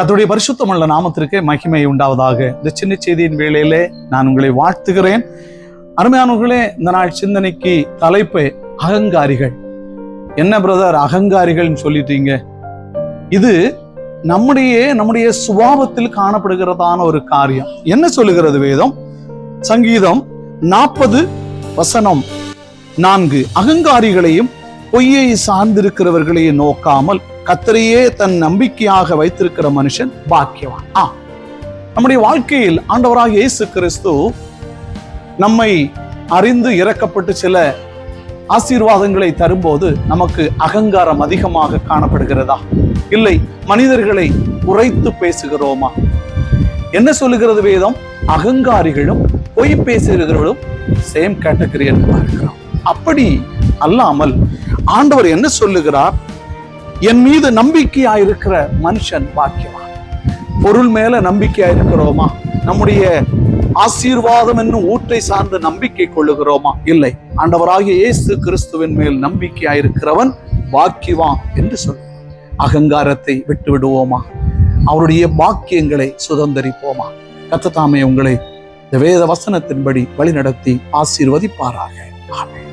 கத்துடைய பரிசுத்தமுள்ள நாமத்திற்கு மகிமை உண்டாவதாக. இந்த சின்ன செய்தியின் வேளையிலே நான் உங்களை வாழ்த்துகிறேன். அருமையானவர்களே இந்த நாள் சிந்தனைக்கு தலைப்பு அகங்காரிகள். என்ன பிரதர் அகங்காரிகள்னு சொல்லிட்டீங்க? இது நம்முடைய நம்முடைய சுபாவத்தில் காணப்படுகிறதான ஒரு காரியம். என்ன சொல்லுகிறது வேதம்? சங்கீதம் நாற்பது வசனம் நான்கு. அகங்காரிகளையும் பொய்யை சார்ந்திருக்கிறவர்களையும் நோக்காமல் கத்தரையே தன் நம்பிக்கையாக வைத்திருக்கிற மனுஷன் பாக்கியவான். ஆ. நம்முடைய வாழ்க்கையில் ஆண்டவராக இயேசு கிறிஸ்து நம்மை அறிந்து இறக்கப்பட்டு சில ஆசீர்வாதங்களை தரும்போது நமக்கு அகங்காரம் அதிகமாக காணப்படுகிறதா? இல்லை மனிதர்களை உரைத்து பேசுகிறோமா? என்ன சொல்லுகிறது வேதம்? அகங்காரிகளும் பொய் பேசுகிறவர்களும் சேம் கேட்டகரி என்று பார்க்கிறோம். அப்படி அல்லாமல் ஆண்டவர் என்ன சொல்லுகிறார்? என் மீது நம்பிக்கையா இருக்கிற மனுஷன் பாக்கியவான். பொருள் மேல நம்பிக்கையா இருக்கிறோமா நம்முடைய ஆசீர்வாதம் என்னும் ஊற்றை சார்ந்த நம்பிக்கை கொள்ளுகிறோமா? இல்லை. ஆண்டவராகிய இயேசு கிறிஸ்துவின் மேல் நம்பிக்கையாயிருக்கிறவன் பாக்கியவான் என்று சொல். அகங்காரத்தை விட்டு விடுவோமா அவருடைய பாக்கியங்களை சுதந்தரிப்போமா? கத்ததாமே உங்களை இந்த வேத வசனத்தின்படி வழிநடத்தி ஆசீர்வதிப்பாராக. ஆமே